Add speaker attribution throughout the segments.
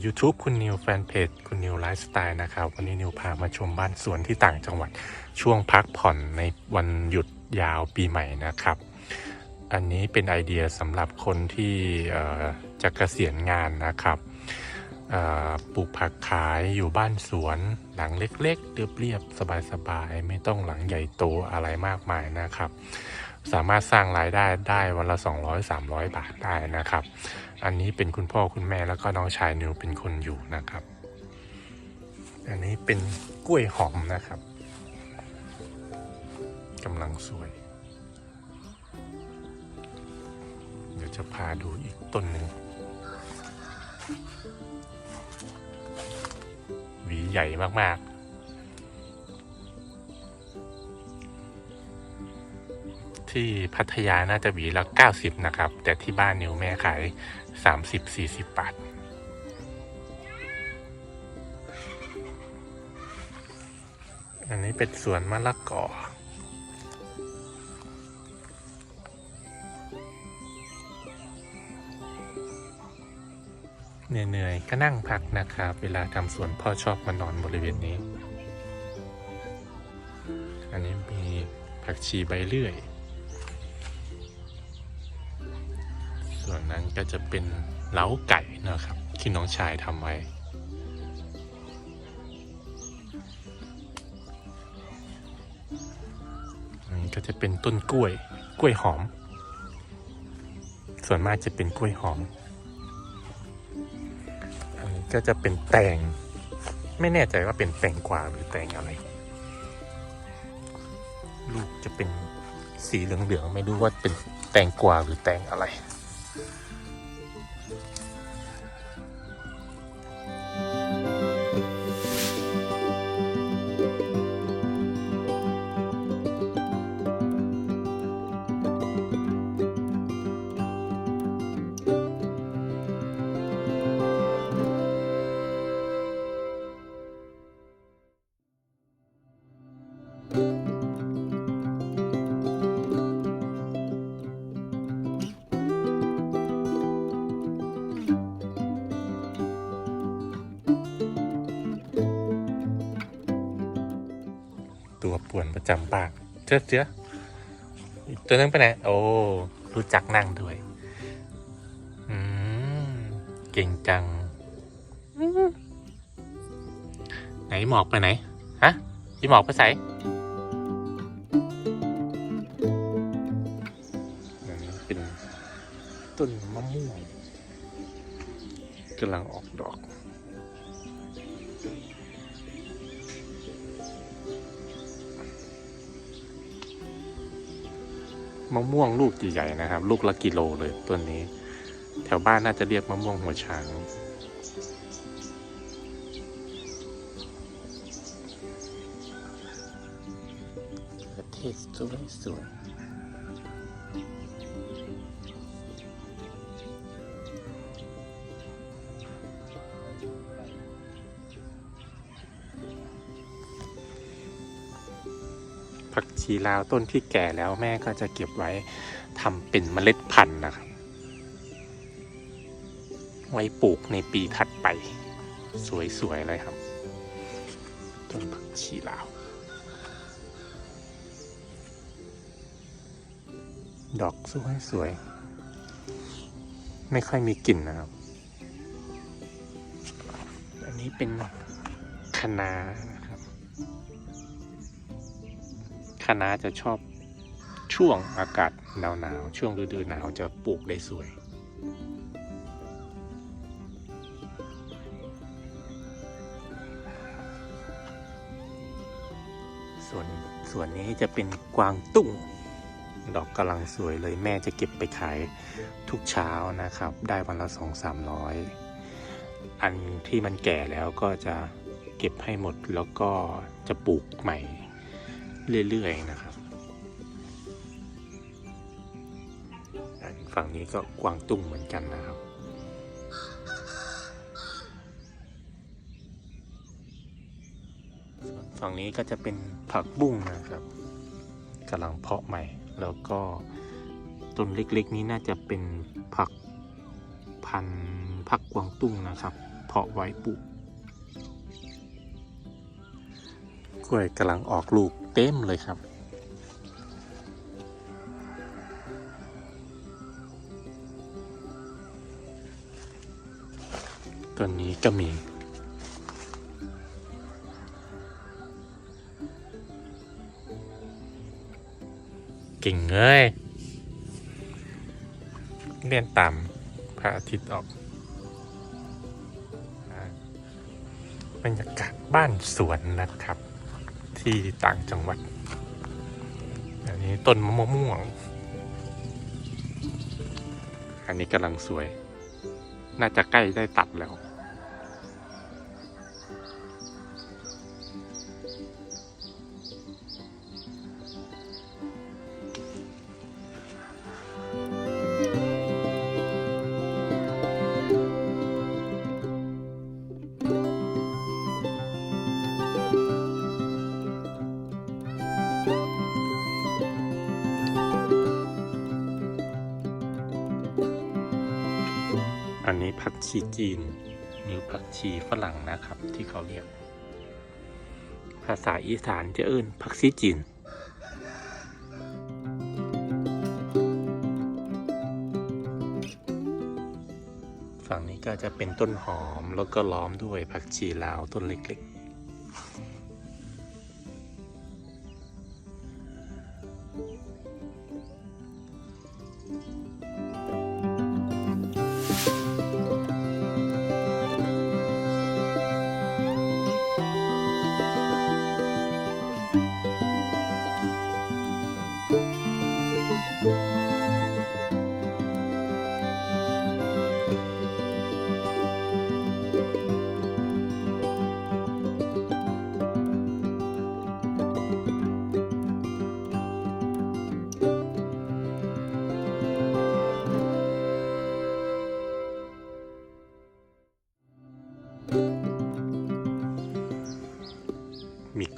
Speaker 1: สวัสดี YouTube คุณนิวแฟนเพจคุณนิวไลฟ์สไตล์นะครับ วันนี้นิวพามาชมบ้านสวนที่ต่างจังหวัดช่วงพักผ่อนในวันหยุดยาวปีใหม่นะครับ อันนี้เป็นไอเดียสำหรับคนที่จะเกษียณงานนะครับปลูกผักขายอยู่บ้านสวนหลังเล็กๆเรียบๆสบายๆ ไม่ต้องหลังใหญ่โตอะไรมากมายนะครับ สามารถสร้างรายได้ได้วันละ 200-300 บาทได้นะครับ อันนี้เป็นคุณพ่อคุณแม่แล้วก็น้องชายนิวเป็นคนอยู่นะครับ อันนี้เป็นกล้วยหอมนะครับกำลังสวย เดี๋ยวจะพาดูอีกต้นหนึ่งหวีใหญ่มากๆ ที่พัทยาน่าจะหวีละ 90 นะครับ แต่ที่บ้านนิวแม่ขาย 30-40 บาทอันนี้เป็นสวนมะละกอเหนื่อยๆ ก็นั่งพักนะครับ เวลาทำสวนพ่อชอบมานอนบริเวณนี้ อันนี้มีผักชีใบเลื่อย ส่วนนั้นก็จะเป็นเล้าไก่นะครับ ที่น้องชายทำไว้อันนี้ก็จะเป็นต้นกล้วย กล้วยหอม ส่วนมากจะเป็นกล้วยหอม อันนี้ก็จะเป็นแตง ไม่แน่ใจว่าเป็นแตงกวาหรือแตงอะไร ลูกจะเป็นสีเหลืองๆ ไม่รู้ว่าเป็นแตงกวาหรือแตงอะไร ตัวป่วนประจำบ้านเจ้าเจ้าอีกตัวนึงไปไหนโอ้ รู้จักนั่งด้วย อืม เก่งจัง ไหนหมอกไปไหน ฮะพี่หมอกไปใส่ ต้นมะม่วงกำลังออกดอก มะม่วงลูกใหญ่ๆนะครับ ลูกละกิโลเลยต้นนี้ แถวบ้านน่าจะเรียกมะม่วงหัวช้างเทศสวยสวย ผักชีลาวต้นที่แก่แล้วแม่ก็จะเก็บไว้ทำเป็นเมล็ดพันธุ์นะครับ ไว้ปลูกในปีถัดไป สวย ๆ เลยครับ ต้นผักชีลาว ดอกสวยสวยๆไม่ค่อยมีกลิ่นนะครับ อันนี้เป็นคะนาน ครับคะนาจะชอบช่วงอากาศหนาวๆช่วงฤดูหนาวจะปลูกได้สวยส่วนส่วนนี้จะเป็นกวางตุ้ง ดอกกำลังสวยเลยแม่จะเก็บไปขายทุกเช้านะครับ ได้วันละสองสามร้อยอันที่มันแก่แล้วก็จะเก็บให้หมดแล้วก็จะปลูกใหม่ เรื่อยๆนะครับ ฝั่งนี้ก็กวางตุ้งเหมือนกันนะครับ ฝั่งนี้ก็จะเป็นผักบุ้งนะครับกำลังเพาะใหม่ แล้วก็ต้นเล็กๆ นี้น่าจะเป็นผักพันผักกวางตุ้งนะครับ เพาะไว้ปลูก ล้วยกำลังออกลูกเต็มเลยครับตัวนี้ก็มีเก่งเลยเรียนตามพระอาทิตย์ออกบรรยากาศบ้านสวนนะครับ ที่ต่างจังหวัด อันนี้ต้นมะม่วง อันนี้กำลังสวย น่าจะใกล้ได้ตัดแล้ว อันนี้ผักชีจีนหรือผักชีฝรั่งนะครับ ที่เขาเรียก ภาษาอีสานจะเอิ้นผักชีจีนฝั่งนี้ก็จะเป็นต้นหอมแล้วก็ล้อมด้วยผักชีลาวต้นเล็กๆ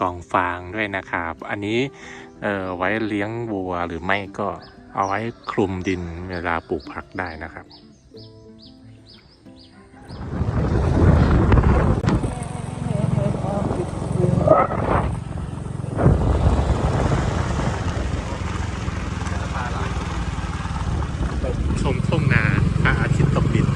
Speaker 1: กองฟางด้วยนะครับ อันนี้ไว้เลี้ยงวัวหรือไม่ก็เอาไว้คลุมดินเวลาปลูกผักได้นะครับชมทุ่งนาอาทิตย์ตกดิน